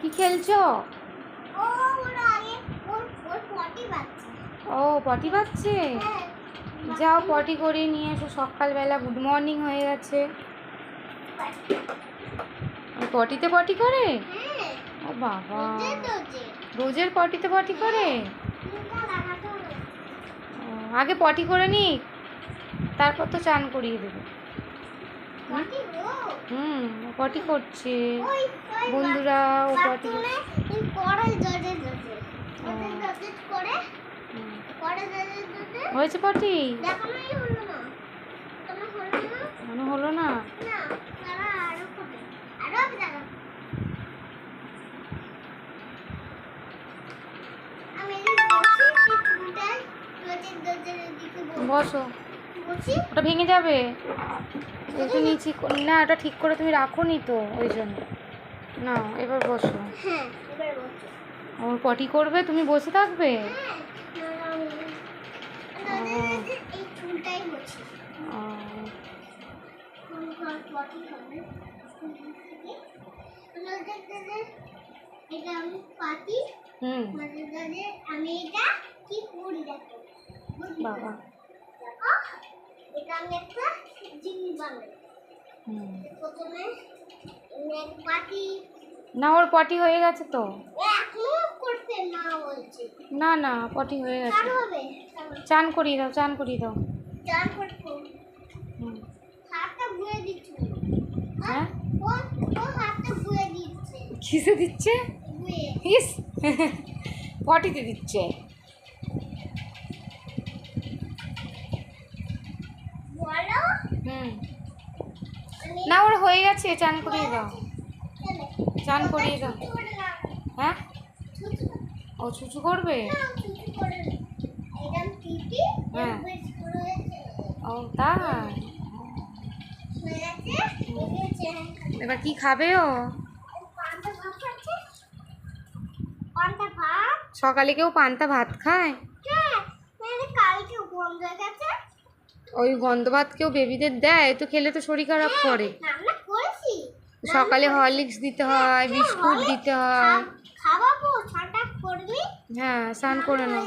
কি? খেলছো? ও পটি বাচ্চা ও পটি পাচ্ছে হ্যাঁ। যাও পটি করে নিয়ে এসো। সকালবেলা গুড মর্নিং হয়ে গেছে। পটিতে পটি করে? হ্যাঁ। ও বাবা। রোজের পটিতে পটি করে? ও, আগে পটি করে নি তারপর তো চান করিয়ে দেবে। হুম। পটি করছে। বন্ধুরা ও। পটি হয়েছে পটি হলো না। মনে হলো না? বসো? ওটা ভেঙে যাবে। নিচে ক- না ওটা ঠিক করে তুমি রাখো নি তো ওই জন্য। না এবার বসো। হ্যাঁ এবার বসি। ওর পটি করবে তুমি বসে থাকবে? হ্যাঁ এটা এটা দেখো? বাবা। দেখো এটা আমি একটা জিনিস বানাই। প্রথমে পাতি না ওর পটি হয়ে গেছে তো। না না পটি হয়ে গেছে। চান করিয়ে দাও চান করিয়ে দাও। চার করতে হাতটা ঘুরে দিচ্ছি। হ্যাঁ? ও ও হাতটা ঘুরে দিচ্ছে। কিসে দিচ্ছে? ঘুরে ইস! পটিতে দিচ্ছে বলো হুম আমি না ওর হয়ে গেছে, চান করিয়ে দাও। চান করিয়ে দাও। হ্যাঁ? ও ছুচু করবে? হ্যাঁ। ও এবার কি খাবে ও? সকালে কেউ পান্তা ভাত খায়? হ্যাঁ মানে কালকে গেছে। ওই গন্ধ ভাত কেউ বেবিদের দেয় তো খেলে তো শরীর খারাপ করে। সকালে হরলিক্স দিতে হয় বিস্কুট দিতে হয়। করবি। হ্যাঁ স্নান করে নাও।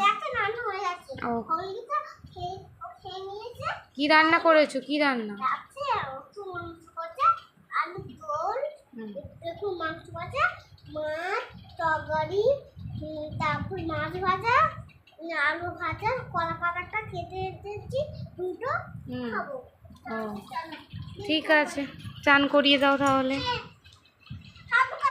হয়ে ও। কি রান্না করেছ? কি রান্না? মাছ ভাজা আলু ভাজা কলা পাতাটা খেতে দিচ্ছি দুটো খাব। ঠিক আছে। চান করিয়ে দাও তাহলে। হ্যাঁ,